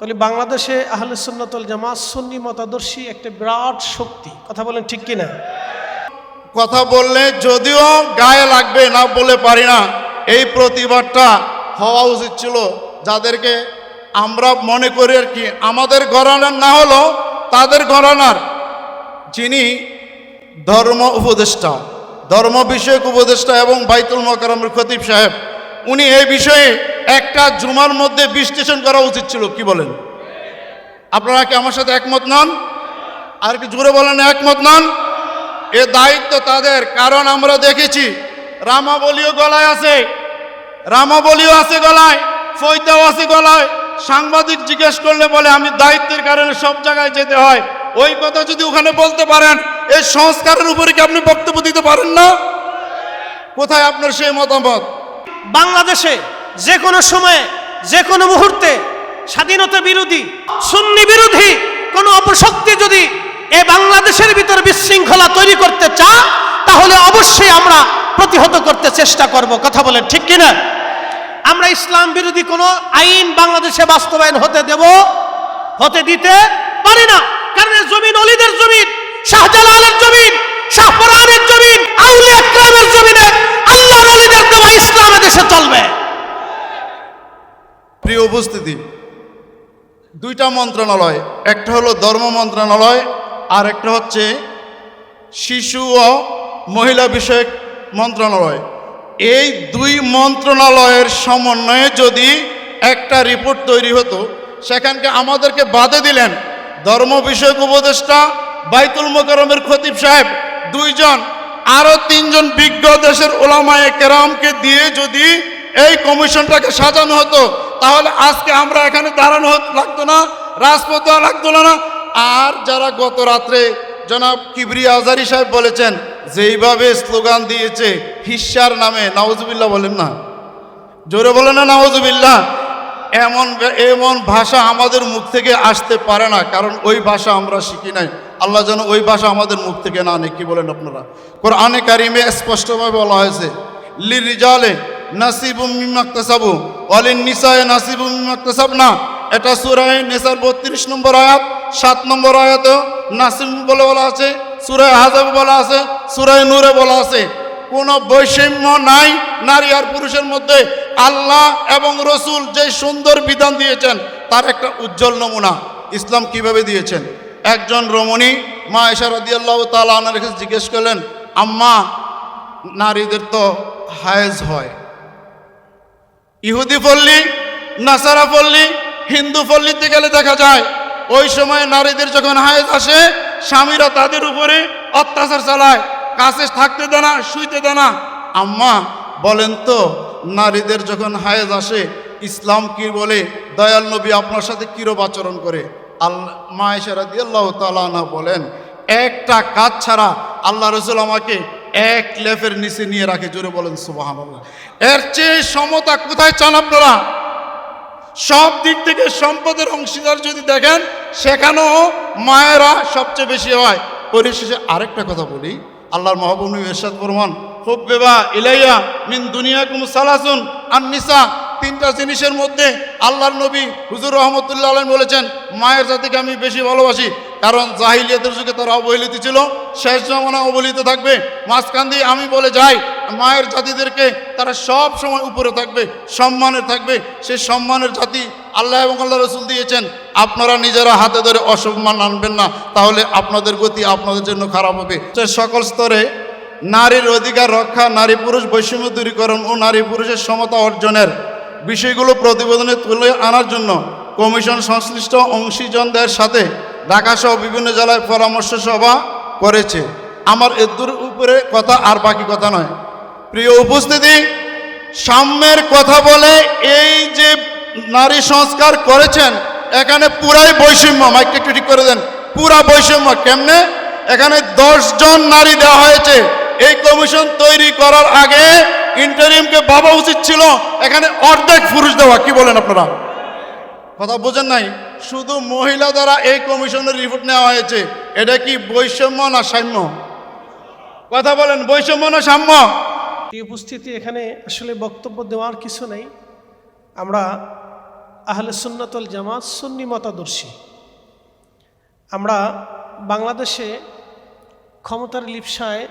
তাহলে বাংলাদেশে আহলে সুন্নতল জামাত সুন্নি মতাদর্শী একটা বিরাট শক্তি। কথা বলেন ঠিক কিনা? কথা বললে যদিও গায়ে লাগবে না বলে পারি না, এই প্রতিবাদটা হওয়া উচিত ছিল। যাদেরকে আমরা মনে করি আর কি, আমাদের ঘরানার না হলো তাদের ঘরানার, যিনি ধর্ম উপদেষ্টা, ধর্ম বিষয়ক উপদেষ্টা এবং বাইতুল মকরমের খতিব সাহেব উনি এই বিষয়ে একটা জুমার মধ্যে বিশ্লেষণ করা উচিত ছিল, কি বলেন? আপনারা কি আমার সাথে একমত নন? আর কি জোরে বলেন, একমত নন? এ দায়িত্ব তাদের, কারণ আমরা দেখেছি, রামাবলিও গলায় আছে, রামাবলিও আছে গলায়, ফৈতাও আছে গলায়। সাংবাদিক জিজ্ঞেস করলে বলে, আমি দায়িত্বের কারণে সব জায়গায় যেতে হয়। ওই কথা যদি ওখানে বলতে পারেন এই সংস্কারের উপরে কি আপনি বক্তব্য দিতে পারেন না? কোথায় আপনার সেই মতামত? বাংলাদেশে যে কোনো সময়ে, যে কোনো মুহূর্তে স্বাধীনতা বিরোধী, সুন্নি বিরোধী কোনো অপশক্তি যদি এ বাংলাদেশের ভিতর বিশৃঙ্খলা তৈরি করতে চা তাহলে অবশ্যই আমরা প্রতিহত করতে চেষ্টা করব। কথা বলেন, ঠিক কিনা? আমরা ইসলাম বিরোধী কোনো আইন বাংলাদেশে বাস্তবায়ন হতে দেব, হতে দিতে পারি না। কারণ জমিন অলিদের জমিন, শাহজালালের জমিন শাহপরানের জমিন আউলিয়া ইকরামের জমিনে আল্লাহর অলিদের দেওয়া ইসলাম দেশে চলবে প্রিয় উপস্থিতি। দুইটা মন্ত্রণালয়, একটা হলো ধর্ম মন্ত্রণালয়, আর একটা হচ্ছে শিশু ও মহিলা বিষয়ক মন্ত্রণালয়। এই দুই মন্ত্রণালয়ের সমন্বয়ে যদি একটা রিপোর্ট তৈরি হতো, সেখানকে আমাদেরকে বাধে দিলেন ধর্ম বিষয়ক উপদেষ্টা বাইতুল মোকারমের খতিব সাহেব। দুইজন, আরও তিনজন বিজ্ঞ দেশের ওলামায়ে কেরামকে দিয়ে যদি এই কমিশনটাকে সাজানো হতো, তাহলে আজকে আমরা এখানে দাঁড়ানো লাগতো না, রাজপথ লাগতো না আর যারা গত রাত্রে জনাব কিবরি আজারি সাহেব বলেছেন, যেইভাবে স্লোগান দিয়েছে হিস্যার নামে নওয়াজুবিল্লাহ বলেন না। জোরে বলে না নওয়াজুবিল্লাহ এমন এমন ভাষা আমাদের মুখ থেকে আসতে পারে না, কারণ ওই ভাষা আমরা শিখি নাই। আল্লাহ যেন ওই ভাষা আমাদের মুখ থেকে না নেই কি বলেন আপনারা? কোরআনে কারিমে স্পষ্টভাবে বলা হয়েছে লি রিজালে না এটা 32 নম্বর 7 নম্বর নাসিম বলে বলা আছে বলা আছে নূরে বলা কোনো বৈষম্য নাই নারী আর পুরুষের মধ্যে। আল্লাহ এবং রসুল যে সুন্দর বিধান দিয়েছেন, তার একটা উজ্জ্বল নমুনা। ইসলাম কীভাবে দিয়েছেন? একজন রমণী মা এশারদিয়াল্লাহ তালা জিজ্ঞেস করলেন, আম্মা, নারীদের তো হায়েজ হয়। ইহুদি পল্লী, নাসারা পল্লী, হিন্দু পল্লীতে গেলে দেখা যায়, ওই সময় নারীদের যখন হায়েজ আসে, স্বামীরা তাদের উপরে অত্যাচার চালায়, কাছে থাকতে দেয় না, শুইতে দেয় না। আম্মা, বলেন তো, নারীদের যখন হায়েজ আসে, ইসলাম কি বলে? দয়াল নবী আপনার সাথে কিরূপ আচরণ করে? আল্লাহ মা এসারাদি আল্লাহ তালা বলেন, একটা কাজ ছাড়া আল্লাহ রসুল আমাকে এক লেফের নিচে নিয়ে রাখে, জোরে বলেন সুবাহ এর চেয়ে সমতা কোথায় চান আপনারা? সব দিক থেকে সম্পদের অংশীদার যদি দেখেন, সেখানেও মায়েরা সবচেয়ে বেশি হয়। পরিশেষে আরেকটা কথা বলি, আল্লাহর মহাবনী এরশাদ ফরমান খুব বেবা ইলাইয়া মিন দুনিয়া কুম সালাসুন আর নিসা। তিনটা জিনিসের মধ্যে আল্লাহর নবী হুজুর রহমতুল্লাহ আলম বলেছেন, মায়ের জাতিকে আমি বেশি ভালোবাসি। কারণ জাহিলিয়াতের যুগে তারা অবহেলিত ছিল, শেষ জমানা অবহেলিত থাকবে। মাঝখান দিয়ে আমি বলে যাই, মায়ের জাতিদেরকে তারা সব সময় উপরে থাকবে, সম্মানের থাকবে। সে সম্মানের জাতি আল্লাহ এবং আল্লাহ রসুল দিয়েছেন, আপনারা নিজেরা হাতে ধরে অসম্মান আনবেন না, তাহলে আপনাদের গতি আপনাদের জন্য খারাপ হবে। সে সকল স্তরে নারীর অধিকার রক্ষা, নারী পুরুষ বৈষম্য দূরীকরণ ও নারী পুরুষের সমতা অর্জনের বিষয়গুলো প্রতিবেদনে তুলে আনার জন্য কমিশন সংশ্লিষ্ট অংশীজনদের সাথে ঢাকাসহ বিভিন্ন জেলায় পরামর্শ সভা করেছে। আমার এদুর উপরে কথা আর বাকি কথা নয়। প্রিয় উপস্থিতি, সাম্যের কথা বলে এই যে নারী সংস্কার করেছেন, এখানে পুরাই বৈষম্য। মাইকটা একটু ঠিক করে দেন। পুরা বৈষম্য কেমনে? এখানে জন নারী দেওয়া হয়েছে। এই কমিশন তৈরি করার আগে ইন্টারিমকে বাবা উচিত ছিল। এখানে অর্ধেক পুরুষ দেওয়া। কি বলেন আপনারা? কথা বোঝেন নাই? শুধু মহিলা দ্বারা এই কমিশনের রিপোর্ট নেওয়া হয়েছে। এটা কি বৈষম্য না সাম্য? কথা বলেন, বৈষম্য না সাম্য? উপস্থিতি এখানে আসলে বক্তব্য দেওয়ার কিছু নেই। আমরা আহলে সুন্নাতল জামাত সুন্নি মতাদর্শী। আমরা বাংলাদেশে ক্ষমতার লিপসায়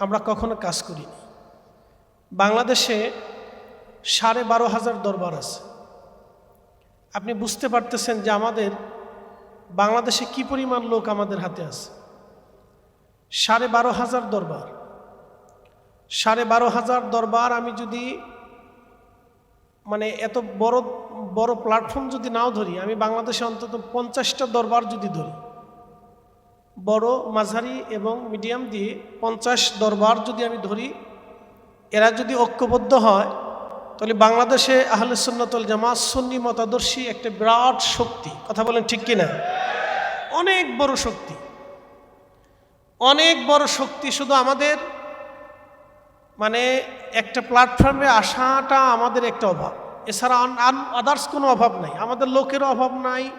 আমরা কখনো কাজ করিনি। বাংলাদেশে সাড়ে বারো হাজার দরবার আছে। আপনি বুঝতে পারতেছেন যে আমাদের বাংলাদেশে কি পরিমাণ লোক আমাদের হাতে আছে? সাড়ে বারো হাজার দরবার। সাড়ে বারো হাজার দরবার আমি যদি মানে এত বড় বড় প্ল্যাটফর্ম যদি নাও ধরি, আমি বাংলাদেশে অন্তত পঞ্চাশটা দরবার যদি ধরি, বড়, মাঝারি এবং মিডিয়াম দিয়ে পঞ্চাশ দরবার যদি আমি ধরি, এরা যদি ঐক্যবদ্ধ হয় তাহলে বাংলাদেশে আহলে সুন্নতল জামাত সুন্নি মতাদর্শী একটা বিরাট শক্তি। কথা বলেন ঠিক কিনা? অনেক বড় শক্তি। অনেক বড় শক্তি শুধু আমাদের মানে একটা প্ল্যাটফর্মে আসাটা আমাদের একটা অভাব। এছাড়া আদার্স কোনো অভাব নাই। আমাদের লোকেরও অভাব নাই,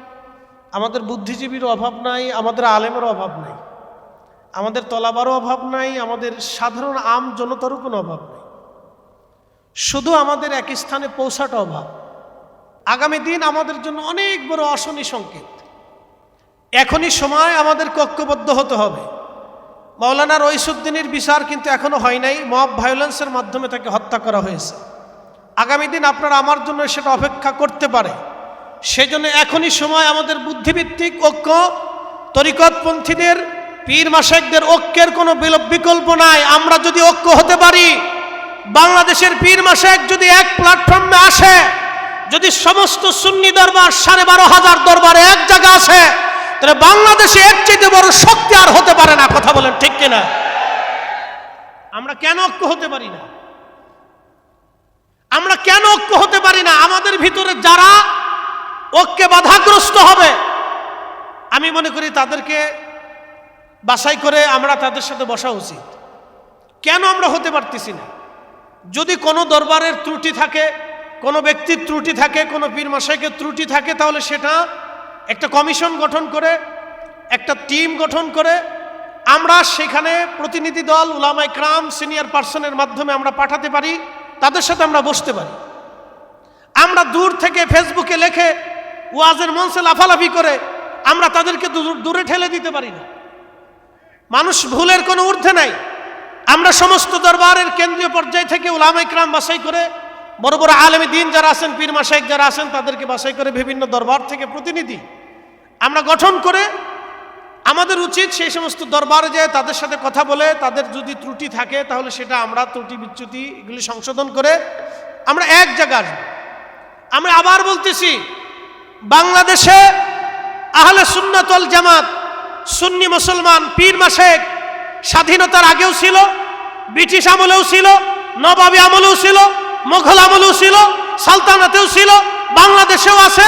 আমাদের বুদ্ধিজীবীর অভাব নাই, আমাদের আলেমেরও অভাব নাই। আমাদের তলাবারও অভাব নাই, আমাদের সাধারণ আম জনতারও কোনো অভাব নাই। শুধু আমাদের এক স্থানে পৌঁছাটা অভাব। আগামী দিন আমাদের জন্য অনেক বড় অশনি সংকেত। এখনই সময় আমাদের ঐক্যবদ্ধ হতে হবে। মৌলানা রইসুদ্দিনের বিচার কিন্তু এখনও হয় নাই, মব ভায়োলেন্সের মাধ্যমে তাকে হত্যা করা হয়েছে। আগামী দিন আপনারা আমার জন্য সেটা অপেক্ষা করতে পারে। সেজন্য এখনই সময় আমাদের বুদ্ধিভিত্তিক ঐক্য, তরিকতপন্থীদের, পীর মাসেকদের ঐক্যের কোনো বিকল্প নাই। আমরা যদি ঐক্য হতে পারি বাংলাদেশের পীর মাসেক যদি এক প্ল্যাটফর্মে আসে, যদি সমস্ত সুন্নি দরবার সাড়ে বারো হাজার দরবারে এক জায়গা আসে, তাহলে বাংলাদেশে এর চেয়ে বড় শক্তি আর হতে পারে না, কথা বলেন ঠিক কিনা? আমরা কেন ঐক্য হতে পারি না? আমরা কেন ঐক্য হতে পারি না? আমাদের ভিতরে যারা ঐক্যে বাধাগ্রস্ত হবে, আমি মনে করি তাদেরকে বাছাই করে আমরা তাদের সাথে বসা উচিত। কেন আমরা হতে পারতেছি না? যদি কোনো দরবারের ত্রুটি থাকে, কোনো ব্যক্তির ত্রুটি থাকে, কোনো পীর মশাইকের ত্রুটি থাকে, তাহলে সেটা একটা কমিশন গঠন করে, একটা টিম গঠন করে, আমরা সেখানে প্রতিনিধি দল উলামাই ক্রাম, সিনিয়র পার্সনের মাধ্যমে আমরা পাঠাতে পারি, তাদের সাথে আমরা বসতে পারি। আমরা দূর থেকে ফেসবুকে লেখে, ওয়াজের মঞ্চে লাফালাফি করে, আমরা তাদেরকে দূরে ঠেলে দিতে পারি না। মানুষ ভুলের কোনো ঊর্ধ্বে নাই। আমরা সমস্ত দরবারের কেন্দ্রীয় পর্যায় থেকে উলামাই ক্রাম বাছাই করে বড় বড় আলেমী দিন যারা আছেন, পীর মাসাইক যারা আছেন, তাদেরকে বাসাই করে বিভিন্ন দরবার থেকে প্রতিনিধি। আমরা গঠন করে আমাদের উচিত সেই সমস্ত দরবারে যায় তাদের সাথে কথা বলে, তাদের যদি ত্রুটি থাকে তাহলে সেটা আমরা ত্রুটি, বিচ্যুতি এগুলি সংশোধন করে আমরা এক জায়গায় আসব। আমরা আবার বলতেছি, বাংলাদেশে আহলে সুন্নাতল জামাত, সুন্নি মুসলমান, পীর মাসেক স্বাধীনতার আগেও ছিল, ব্রিটিশ আমলেও ছিল, নবাবী আমলেও ছিল, মোঘল আমলেও ছিল, সালতানাতেও ছিল, বাংলাদেশেও আছে,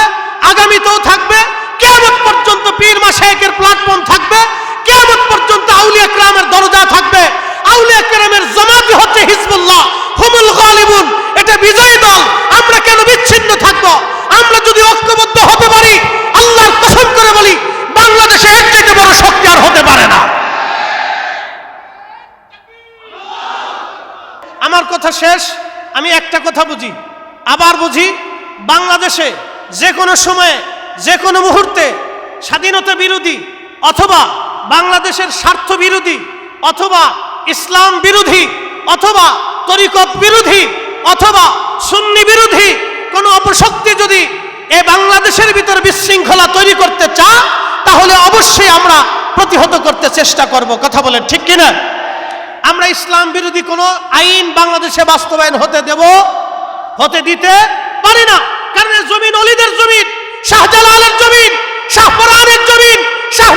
আগামীতেও থাকবে কেমন পর্যন্ত পীর মাসায়কের প্ল্যাটফর্ম থাকবে কেমন পর্যন্ত আউলিয়া ক্রামের দরজা থাকবে, আউলিয়া ক্রামের জমাতি হচ্ছে হিজবুল্লাহ, হুমুল গালিবুন এটা বিজয়ী দল আমরা কেন বিচ্ছিন্ন থাকব আমরা যদি ঐক্যবদ্ধ হতে পারি আল্লাহর কসম করে বলি বাংলাদেশে এর থেকে বড় শক্তি আর হতে পারে না আমার কথা শেষ, আমি একটা কথা বুঝি। আবার বুঝি, বাংলাদেশে যে কোনো সময়ে যে কোনো মুহূর্তে স্বাধীনতা বিরোধী অথবা বাংলাদেশের স্বার্থ বিরোধী অথবা ইসলাম বিরোধী অথবা তরিকত বিরোধী অথবা সুন্নি বিরোধী কোনো অপশক্তি যদি এ বাংলাদেশের ভিতর বিশৃঙ্খলা তৈরি করতে চা তাহলে অবশ্যই আমরা প্রতিহত করতে চেষ্টা করব। কথা বলেন ঠিক কিনা? আমরা ইসলাম বিরোধী কোনো আইন বাংলাদেশে বাস্তবায়ন হতে দেব, হতে দিতে পারি না। কারণ জমিন অলিদের জমিন শাহজালালের জমিন শাহপরানের জমিন, শাহ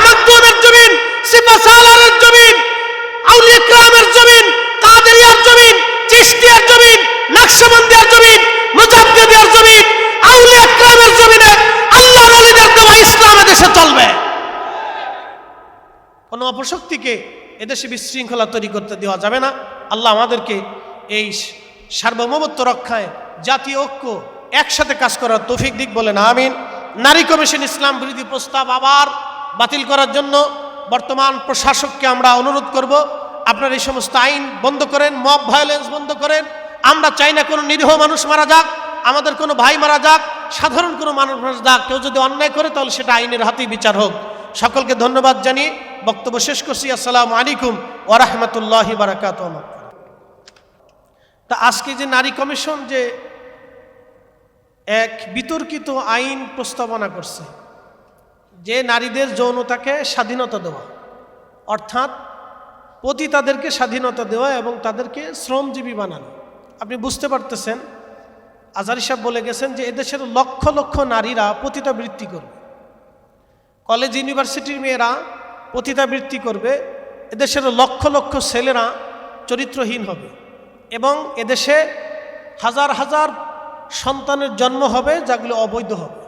জমিন সিপাসালারের জমিন, আউলিয়া ক্রামের জমিন, কাদেরিয়ার জমিন, চিশতিয়ার জমিন, নকশবন্দিয়ার জমিন জমিন, আউলিয়া ক্রামের জমিনে আল্লাহর অলিদের দেওয়া ইসলামে দেশে চলবে। কোনো অপশক্তিকে এদেশে বিশৃঙ্খলা তৈরি করতে দেওয়া যাবে না। আল্লাহ আমাদেরকে এই সার্বভৌমত্ব রক্ষায় জাতীয় ঐক্য একসাথে কাজ করার তৌফিক দিক বলেন, আমিন। নারী কমিশন ইসলাম বিরোধী প্রস্তাব আবার বাতিল করার জন্য বর্তমান প্রশাসককে আমরা অনুরোধ করব, আপনার এই সমস্ত আইন বন্ধ করেন, মব ভায়োলেন্স বন্ধ করেন। আমরা চাই না কোনো নিরীহ মানুষ মারা যাক, আমাদের কোনো ভাই মারা যাক, সাধারণ কোনো মানুষ দাগ কেউ যদি অন্যায় করে তাহলে সেটা আইনের হাতেই বিচার হোক। সকলকে ধন্যবাদ জানিয়ে বক্তব্য শেষ করছি, আসসালামু আলাইকুম ওরহমতুল্লাহি বারাকাত তা আজকে যে নারী কমিশন যে এক বিতর্কিত আইন প্রস্তাবনা করছে, যে নারীদের যৌনতাকে স্বাধীনতা দেওয়া, অর্থাৎ পতিতাদেরকে স্বাধীনতা দেওয়া এবং তাদেরকে শ্রমজীবী বানানো। আপনি বুঝতে পারতেছেন আজারি সাহেব বলে গেছেন যে এদেশের লক্ষ লক্ষ নারীরা পতিতাবৃত্তি করবে। কলেজ, ইউনিভার্সিটির মেয়েরা পতিতাবৃত্তি করবে, এদেশের লক্ষ লক্ষ ছেলেরা চরিত্রহীন হবে এবং এদেশে হাজার হাজার সন্তানের জন্ম হবে যাগুলো অবৈধ হবে।